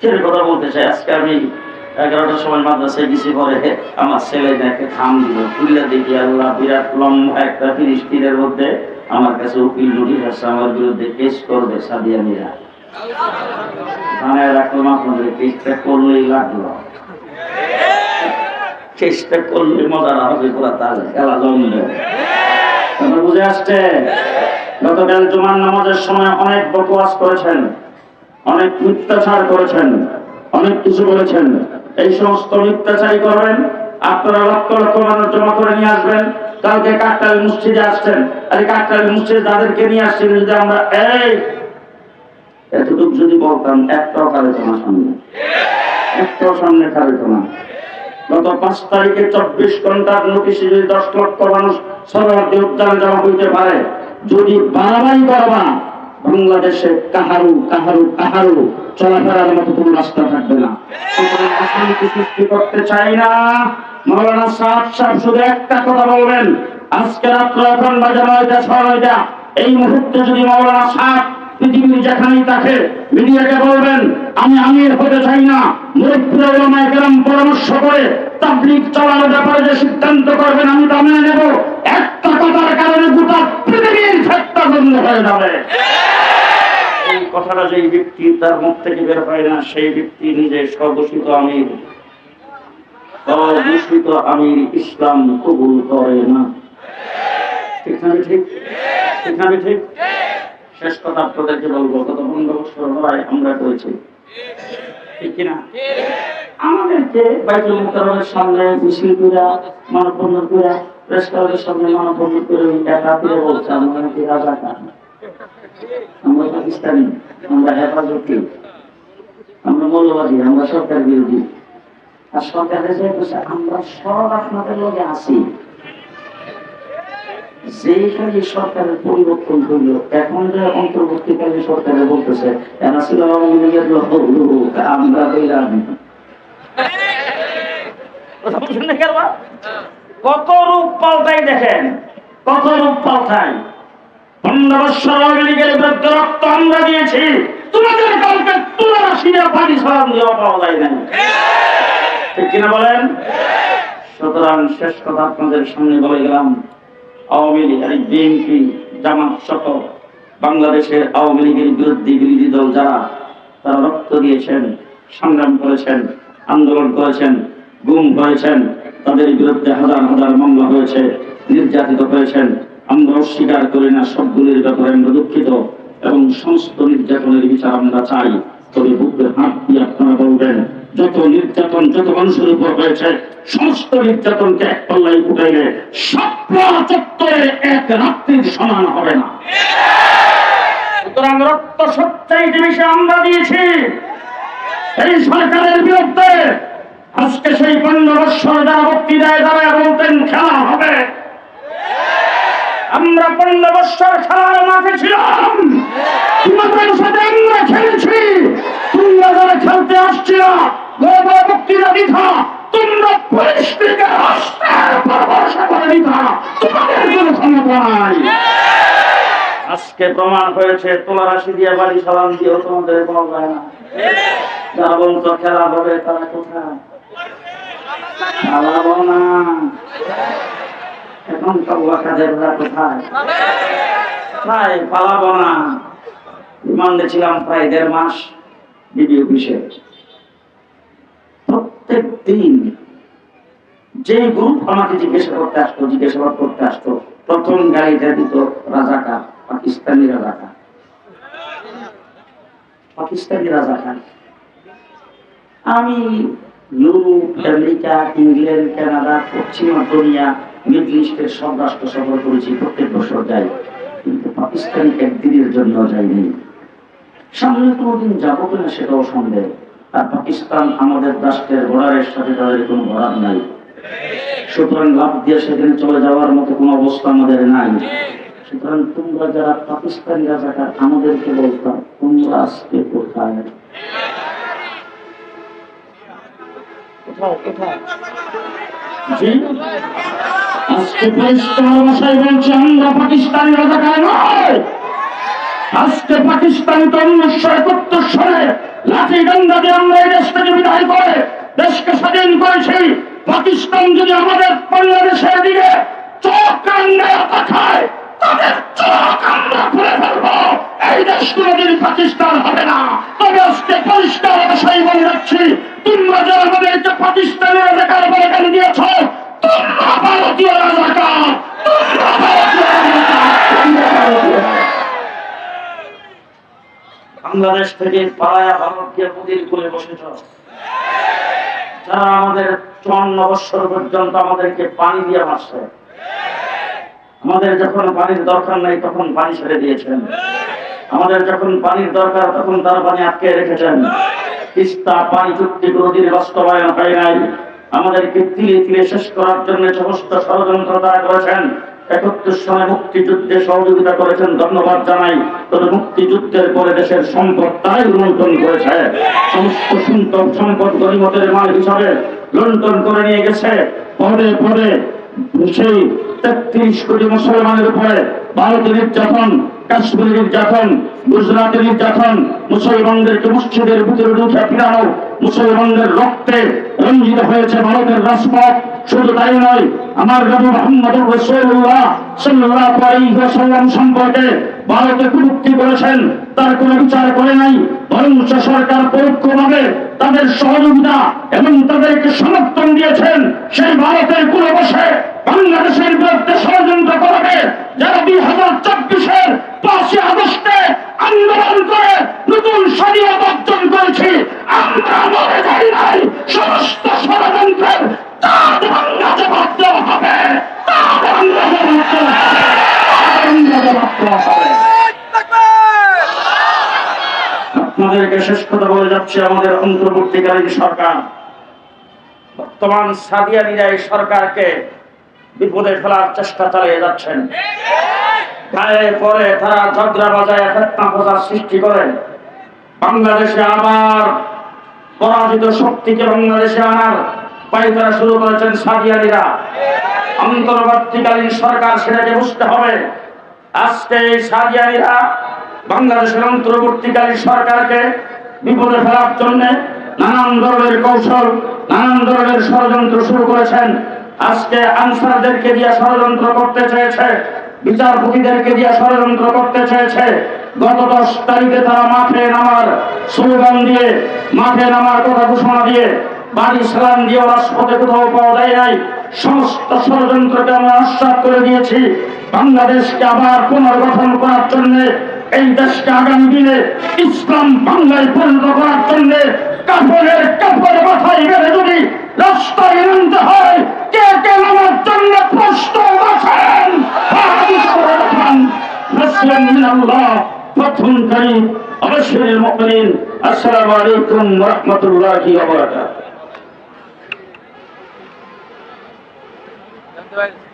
ছেলে কথা বলতে চাই। আজকে আমি এগারোটার সময় মাদ্রাসায় গেছি, পরে আমার ছেলে দেখে থাম দিল। তুলে দেখি আল্লাহ বিরাট লম্বা একটা ফিলিস্তিনের মধ্যে আমার কাছে উকিল নোটিশ আসছে আমার বিরুদ্ধে কেস করবে সাদিয়া মিরা থানায় কেসটা করলেই লাগল। চেষ্টা করলে মজার হবে, পুরা তার খেলা জমবে। বুঝে আসছে? গতকাল নামাজের সময় অনেক বকওয়াস করেছেন। অনেক মিথ্যাচার করেছেন, অনেক কিছু বলেছেন। এই সমস্ত মিথ্যাচারই করবেন, আপনারা লক্ষ লক্ষ মানুষ জমা করে নিয়ে আসবেন। কালকে আসছেন। আর নিয়ে আসছেন, যদি আমরা এই এতটুকু যদি বলতাম, একটাও কারে না সামনে একটাও সামনে না গত পাঁচ তারিখে চব্বিশ ঘণ্টার নোটিশে যদি দশ লক্ষ মানুষ সরহদ্দি উদ্যানে জমা হইতে পারে, যদি বাড়াবাড়ি করবা বাংলাদেশে কাহারু কাহারু কাহারু চলাফেরার মতো কোনো রাস্তা থাকবে না। সৃষ্টি করতে চাই না? মৌলানা সাহেব সাহেব শুধু একটা কথা বলবেন, আজকে রাত্র এখন বাজে নয়টা ছয়টা এই মুহূর্তে যদি মৌলানা সাহেব পৃথিবীর যেখানেই থাকে মিডিয়াকে বলবেন, আমি আমির হতে চাই না মুরব্বীরা পরামর্শ করে তাবলিগ চালানোর ব্যাপারে যে সিদ্ধান্ত করবেন, আমি তা মেনে নেব। একটা কথার কারণে গোটা পৃথিবীর ক্ষেত্র বন্ধ হয়ে যাবে। এই কথাটা যেই ব্যক্তি তার মুখ থেকে বের হয় না, সেই ব্যক্তি নিজে স্বঘোষিত আমির। অঘোষিত আমির ইসলাম কবুল করে না। শেষ কথা আপনাদেরকে বলব গত পনেরো বছর হয় আমরা করেছি। ঠিক কিনা? আমাদেরকে বাইতুল মুকাররমের সামনে মিছিল করে মানববন্ধন করে প্রেস সামনে মানববন্ধন করে একা ফিরে বলছে আমরা নাকি রাজাকার আমরা পাকিস্তানি আমরা হেফাজতি আমরা মৌলবাদী আমরা সরকার বিরোধী। আর সরকারের যে আমরা সব আপনাদের লগে আছি। যেখানে সরকারের পরিবর্তন হইল এখন যে অন্তর্বর্তীকালীন সরকারে বলতেছে এরা ছিল লোক, আমরা হইলাম। কত রূপ পাল্টাই দেখেন, কত রূপ পাল্টাই। সুতরাং শেষ কথা আওয়ামী লীগ বাংলাদেশের আওয়ামী লীগের বিরুদ্ধে বিরোধী দল যারা, তারা রক্ত দিয়েছেন, সংগ্রাম করেছেন। আন্দোলন করেছেন, গুম হয়েছেন তাদের বিরুদ্ধে হাজার হাজার মামলা হয়েছে, নির্যাতিত হয়েছেন আমরা অস্বীকার করি না সবগুলির ব্যাপারে, আমরা দুঃখিত এবং সমস্ত নির্যাতনের বিচার আমরা চাই। তবে বুকে হাত দিয়ে আপনারা বলবেন, যত নির্যাতন, যত মানুষের উপর হয়েছে, সমস্ত নির্যাতনকে এক পাল্লাই উঠাইলে সপ্তাহ চত্বরে এক রাত্রির সমান হবে না। সুতরাং রক্ত সত্যই জিনিসে আমরা দিয়েছি। এই সরকারের বিরুদ্ধে আজকে সেই পনেরো বৎসর যারা বক্তৃতায় দাঁড়ায় বলতেন খেলা হবে। আমরা পনেরো বৎসর খেলার মাঠে ছিলাম। তোমাদের সাথে আমরা খেলেছি। তোমরা যারা খেলতে আসছিল বক্তৃতা দিথা। তোমরা থেকে রাষ্ট্রের উপর ভরসা করে তোমাদের ক্ষমতা নাই। আজকে প্রমাণ হয়েছে, তোমার রাশি দিয়ে বাড়ি সালাম দিয়েও তোমাদের পাওয়া যায় না। যারা বলতো, খেলা হবে, তারা কোথায়? এখন কাবুয়া কাজেররা কোথায়? পালাবো না। ছিলাম প্রায় দেড় মাস বিডি অফিসে। প্রত্যেক দিন যে গ্রুপ আমাকে জিজ্ঞাসা করতে আসতো, জিজ্ঞাসাবাদ করতে আসতো, প্রথম গাড়িটা দিত রাজাকার। পাকিস্তানি রাজাকার। পাকিস্তানি রাজাকার। আমি ইউরোপ, আমেরিকা, ইংল্যান্ড, কানাডা, পশ্চিমা দুনিয়া মিডল ইস্টের সব রাষ্ট্র সফর করেছি প্রত্যেক বছর যাই কিন্তু পাকিস্তান একদিনের জন্য যাইনি সামনে কোনোদিন যাব কিনা সেটাও সন্দেহ। আর পাকিস্তান আমাদের রাষ্ট্রের বর্ডারের সাথে তাদের কোনো বর্ডার নাই। সুতরাং লাভ দিয়ে সেখানে চলে যাওয়ার মতো কোনো অবস্থা আমাদের নাই। সুতরাং তোমরা যারা পাকিস্তানি রাজাকার আমাদেরকে বলতাম তোমরা আজকে কোথায়? কোথায় কোথায় জি? আজকে পরিষ্কার ভাষায় বলছে আমরা পাকিস্তানি রাজাকার নয় আজকে পাকিস্তান তো উনিশশো একাত্তর সালে লাঠি ডান্ডা দিয়ে আমরা এই দেশ থেকে বিদায় করে দেশকে স্বাধীন করেছি। পাকিস্তান যদি আমাদের বাংলাদেশের দিকে চোখ কান্ডে তাকায় তাদের চোখ আমরা খুলে ফেলব। এই দেশ কোনোদিন পাকিস্তান হবে না, তবে আজকে পরিষ্কার ভাষাই বলে রাখছি তোমরা যারা আমাদেরকে পাকিস্তানের রাজাকার বলে কেন দিয়েছ, তোমরা ভারতীয় রাজাকার, তোমরা ভারতীয় বাংলাদেশ থেকে পাড়ায়া ভারতকে মোদীর করে বসেছ। যারা আমাদের চুয়ান্ন বৎসর পর্যন্ত আমাদেরকে পানি দিয়ে মারছে আমাদের যখন পানির দরকার নাই, তখন পানি ছেড়ে দিয়েছেন। আমাদের যখন পানির দরকার, তখন তার পানি আটকে রেখেছেন। তিস্তা পানি চুক্তি কোনদিন বাস্তবায়ন হয় নাই। আমাদেরকে তিলে শেষ করার জন্য সমস্ত ষড়যন্ত্র তারা করেছেন। একত্রিশ সালে মুক্তিযুদ্ধে সহযোগিতা করেছেন, ধন্যবাদ জানাই। তবে মুক্তিযুদ্ধের পরে দেশের সম্পদ তারাই লুণ্ঠন করেছে। সমস্ত সম্পদ সম্পদ গরিমতের মাল হিসাবে লুণ্ঠন করে নিয়ে গেছে। পরে পরে সেই তেত্রিশ কোটি মুসলমানের উপরে ভারতের নির্যাতন কাশ্মীর নির্যাতন, গুজরাটের নির্যাতন, মুসলমানদেরকে মসজিদের ভিতরে ঢুকে ফিরানো মুসলমানদের রক্তে রঞ্জিত হয়েছে ভারতের রাজপথ। শুধু তাই নয়, আমার নবী মোহাম্মদ রসুল্লাহ সাল্লাল্লাহু আলাইহি ওয়াসাল্লাম সম্পর্কে ভারতে কুলুক্তি করেছেন। তার কোনো বিচার করে নাই। বরং সরকার পরোক্ষভাবে তাদের সহযোগিতা এবং তাদেরকে সমর্থন দিয়েছেন সেই ভারতের কুলে বসে বাংলাদেশের বিরুদ্ধে ষড়যন্ত্র করবে যারা দুই হাজার চব্বিশের পাঁচই আগস্টে আন্দোলন করে নতুন স্বাধীনতা অর্জন করেছি আমরা মরে যাই নাই সমস্ত ষড়যন্ত্রের তার বাংলা জবাব দেওয়া হবে তার বাংলা জবাব দেওয়া হবে তার বাংলা জবাব দেওয়া হবে আপনাদেরকে শেষ কথা বলে আমাদের অন্তর্বর্তীকালীন সরকার। বর্তমান সাদিয়ানিরা এই সরকারকে বিপদে ফেলার চেষ্টা চালিয়ে যাচ্ছেন। পরে তারা ঝগড়া বাজায় ফেতনা সৃষ্টি করেন। বাংলাদেশে আবার পরাজিত শক্তিকে বাংলাদেশে আনার পাইতারা শুরু করেছেন সাদিয়ানিরা অন্তর্বর্তীকালীন সরকার সেটাকে বুঝতে হবে। আজকে এই সাদিয়ানিরা বাংলাদেশের অন্তর্বর্তীকালীন সরকারকে বিপদে ফেলার জন্য নানান ধরনের কৌশল, নানান ধরনের ষড়যন্ত্র শুরু করেছেন। আজকে আনসারদেরকে দিয়ে ষড়যন্ত্র করতে চেয়েছে, বিচারপতিদেরকে দিয়ে ষড়যন্ত্র করতে চেয়েছে। গত দশ তারিখে তারা মাঠে নামার স্লোগান দিয়ে, মাঠে নামার কথা ঘোষণা দিয়ে বাড়ি সালাম দিয়ে রাজপথে কোথাও পাওয়া যায় নাই। সমস্ত ষড়যন্ত্রকে আমরা আশ্বাস করে দিয়েছি। বাংলাদেশকে আবার পুনর্গঠন করার জন্য, এই দেশকে আগামী দিনে ইসলাম বাংলায় পরিণত করার জন্য কাপড়ের কাপড় মাথায় বেড়ে যদি রাস্তায় নামতে হয়, কে কে নামার জন্য প্রশ্ন রাখেন? প্রথম তারিখ অবশ্যই মুমিন আসসালামু আলাইকুম রহমতুল্লাহি virtual.